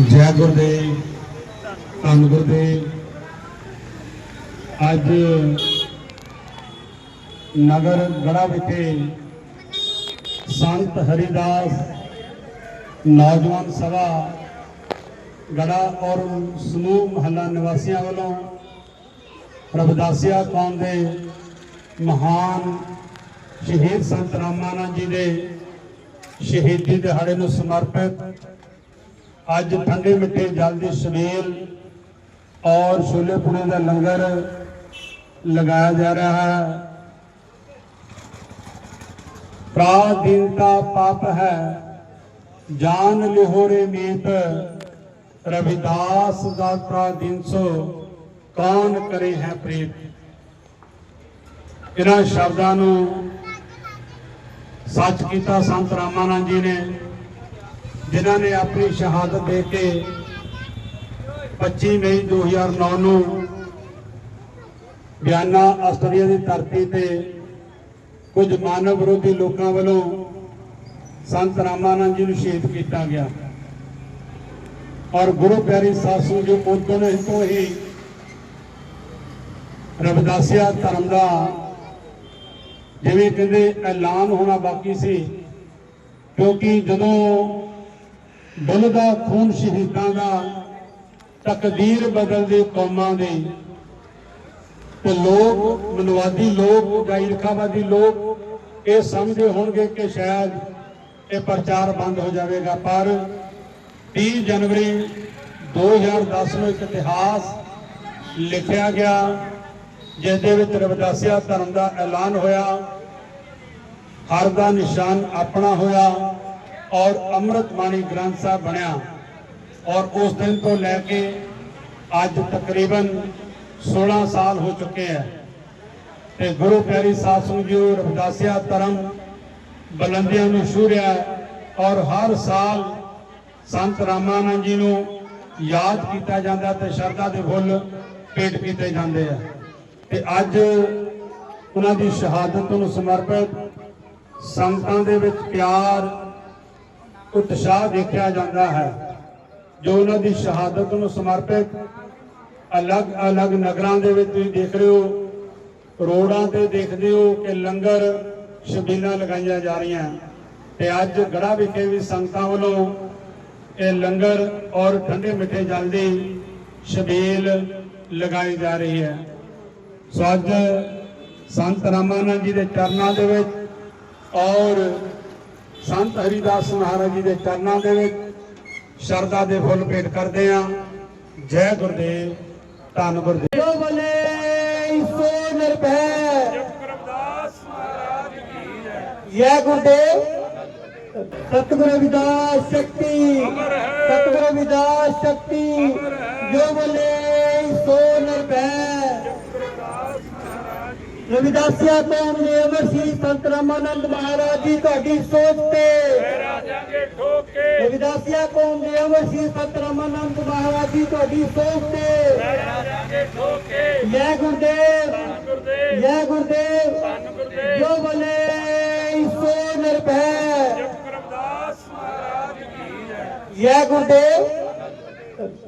ਜੈ ਗੁਰਦੇਵ, ਧੰਨ ਗੁਰਦੇਵ। ਅੱਜ ਨਗਰ ਗੜਾ ਵਿਖੇ ਸੰਤ ਹਰੀਦਾਸ ਨੌਜਵਾਨ ਸਭਾ ਗੜਾ ਔਰ ਸਮੂਹ ਮਹੱਲਾ ਨਿਵਾਸੀਆਂ ਵੱਲੋਂ ਰਵਿਦਾਸੀਆ ਕੌਮ ਦੇ ਮਹਾਨ ਸ਼ਹੀਦ ਸੰਤ ਰਾਮਾਨੰਦ ਜੀ ਦੇ ਸ਼ਹੀਦੀ ਦਿਹਾੜੇ ਨੂੰ ਸਮਰਪਿਤ ਅੱਜ ਠੰਡੇ ਮਿੱਠੇ ਜਲ ਦੀ ਸਵੇਲ ਔਰ ਛੋਲੇ ਪੁਣੇ ਦਾ ਲੰਗਰ ਲਗਾਇਆ ਜਾ ਰਿਹਾ ਹੈ। ਪ੍ਰਾਦੀਨਤਾ ਪਾਪ ਹੈ। ਜਾਨ ਲਿਹੋਰੇ ਮੀਤ ਰਵਿਦਾਸ ਦਾ ਪ੍ਰਾਦੀਨ ਸੋ ਕੌਣ ਕਰੇ ਹੈ ਪ੍ਰੀਤ? ਇਹਨਾਂ ਸ਼ਬਦਾਂ ਨੂੰ ਸੱਚ ਕੀਤਾ ਸੰਤ ਰਾਮਾਨੰਦ ਜੀ ਨੇ ਜਿਨ੍ਹਾਂ ਨੇ ਆਪਣੀ ਸ਼ਹਾਦਤ ਦੇ ਕੇ 25 ਮਈ 2009 ਨੂੰ ਬਿਆਨਾ ਆਸਟ੍ਰੇਲੀਆ ਦੀ ਧਰਤੀ ਤੇ ਕੁਝ ਮਾਨਵ ਵਿਰੋਧੀ ਲੋਕਾਂ ਵੱਲੋਂ ਸੰਤ ਰਾਮਾਨੰਦ ਜੀ ਨੂੰ ਸ਼ਹੀਦ ਕੀਤਾ ਗਿਆ। ਔਰ ਗੁਰੂ ਪਿਆਰੀ ਸਾਸੂ ਜੀ ਉਦੋਂ ਤੋਂ ਹੀ ਰਵਿਦਾਸੀਆ ਧਰਮ ਦਾ ਜਿਵੇਂ ਕਹਿੰਦੇ ਐਲਾਨ ਹੋਣਾ ਬਾਕੀ ਸੀ, ਕਿਉਂਕਿ ਜਦੋਂ ਬਲਦਾ ਖੂਨ ਸ਼ਹੀਦਾਂ ਦਾ ਤਕਦੀਰ ਬਦਲਦੇ ਕੌਮਾਂ ਦੀ। ਤੇ ਲੋਕ, ਮਨਵਾਦੀ ਲੋਕ ਗੈਰਖਾਵਾਦੀ ਲੋਕ, ਇਹ ਸਮਝਦੇ ਹੋਣਗੇ ਕਿ ਸ਼ਾਇਦ ਇਹ ਪ੍ਰਚਾਰ ਬੰਦ ਹੋ ਜਾਵੇਗਾ। ਪਰ 30 ਜਨਵਰੀ 2010 ਨੂੰ ਇੱਕ ਇਤਿਹਾਸ ਲਿਖਿਆ ਗਿਆ ਜਿਸ ਦੇ ਵਿੱਚ ਰਵਿਦਾਸੀਆ ਧਰਮ ਦਾ ਐਲਾਨ ਹੋਇਆ। ਹਰ ਦਾ ਨਿਸ਼ਾਨ ਆਪਣਾ ਹੋਇਆ। ਔਰ ਅੰਮ੍ਰਿਤ ਬਾਣੀ ਗ੍ਰੰਥ ਸਾਹਿਬ ਬਣਿਆ। ਔਰ ਉਸ ਦਿਨ ਤੋਂ ਲੈ ਕੇ ਅੱਜ ਤਕਰੀਬਨ 16 ਸਾਲ ਹੋ ਚੁੱਕੇ ਹੈ। ਤੇ ਗੁਰੂ ਪਿਆਰੀ ਸਾਧ ਸੰਗਤ ਜੀ ਰਵਿਦਾਸੀਆ ਧਰਮ ਬੁਲੰਦੀਆਂ ਨੂੰ ਛੂਰਿਆ ਔਰ ਹਰ ਸਾਲ ਸੰਤ ਰਾਮਾਨੰਦ ਜੀ ਨੂੰ ਯਾਦ ਕੀਤਾ ਜਾਂਦਾ ਤੇ ਸ਼ਰਧਾ ਦੇ ਫੁੱਲ ਭੇਟ ਕੀਤੇ ਜਾਂਦੇ ਆ। ਤੇ ਅੱਜ ਉਹਨਾਂ ਦੀ ਸ਼ਹਾਦਤ ਨੂੰ ਸਮਰਪਿਤ ਸੰਗਤਾਂ ਦੇ ਵਿੱਚ ਪਿਆਰ ਉਤਸ਼ਾਹ ਦੇਖਿਆ ਜਾਂਦਾ ਹੈ, ਜੋ ਉਹਨਾਂ ਦੀ ਸ਼ਹਾਦਤ ਨੂੰ ਸਮਰਪਿਤ ਅਲੱਗ-ਅਲੱਗ ਨਗਰਾਂ ਦੇ ਵਿੱਚ ਤੁਸੀਂ ਦੇਖ ਰਹੇ ਹੋ, ਰੋਡਾਂ ਤੇ ਦੇਖਦੇ ਹੋ ਕਿ ਲੰਗਰ ਸ਼ਬੀਲਾਂ ਲਗਾਈਆਂ ਜਾ ਰਹੀਆਂ। ਤੇ ਅੱਜ ਗੜਾ ਵਿਖੇ ਵੀ ਸੰਗਤਾਂ ਵੱਲੋਂ ਇਹ ਲੰਗਰ ਔਰ ਠੰਡੇ ਮਿੱਠੇ ਜਲ ਦੀ ਸ਼ਬੀਲ ਲਗਾਈ ਜਾ ਰਹੀ ਹੈ। ਸੋ ਅੱਜ ਸੰਤ ਰਾਮਾਨੰਦ ਜੀ ਦੇ ਚਰਨਾਂ ਦੇ ਵਿੱਚ ਔਰ ਸੰਤ ਹਰੀਦਾਸ ਮਹਾਰਾਜ ਜੀ ਦੇ ਚਰਨਾਂ ਦੇ ਵਿੱਚ ਸ਼ਰਧਾ ਦੇ ਫੁੱਲ ਭੇਟ ਕਰਦੇ ਹਾਂ। ਜੈ ਗੁਰਦੇਵ, ਧੰਨ ਗੁਰਦੇਵ। ਜੋ ਬਲੇ ਸੋ ਨਿਰਭੈ। ਜੈ ਗੁਰਦੇਵ। ਸਤਿਗੁਰ ਰਵਿਦਾਸ ਸ਼ਕਤੀ। ਸਤਿਗੁਰ ਰਵਿਦਾਸ ਸ਼ਕਤੀ। ਜੋ ਬਲੇ ਸੋ ਰਵਿਦਾਸੀਆ ਕੌਮ ਨੇ ਅਮਰ ਸੀ ਸੰਤ ਰਾਮਾਨੰਦ ਮਹਾਰਾਜ ਜੀ ਤੁਹਾਡੀ ਸੋਚ ਤੇ। ਰਾਜਾਂਗੇ ਠੋਕੇ ਰਵਿਦਾਸੀਆ ਕੌਮ ਦੇ ਅਮਰ ਸੀ ਸੰਤ ਰਾਮਾਨੰਦ ਮਹਾਰਾਜ ਜੀ ਤੁਹਾਡੀ ਸੋਚ ਤੇ। ਰਾਜਾਂਗੇ ਠੋਕੇ ਜੈ ਗੁਰਦੇਵ ਜੈ ਗੁਰਦੇਵ ਜੋ ਬਲੇ ਸੋ ਨਿਰਭੈ। ਗੁਰਦਾਸ ਮਹਾਰਾਜ ਕੀ ਹੈ ਜੈ ਗੁਰਦੇਵ।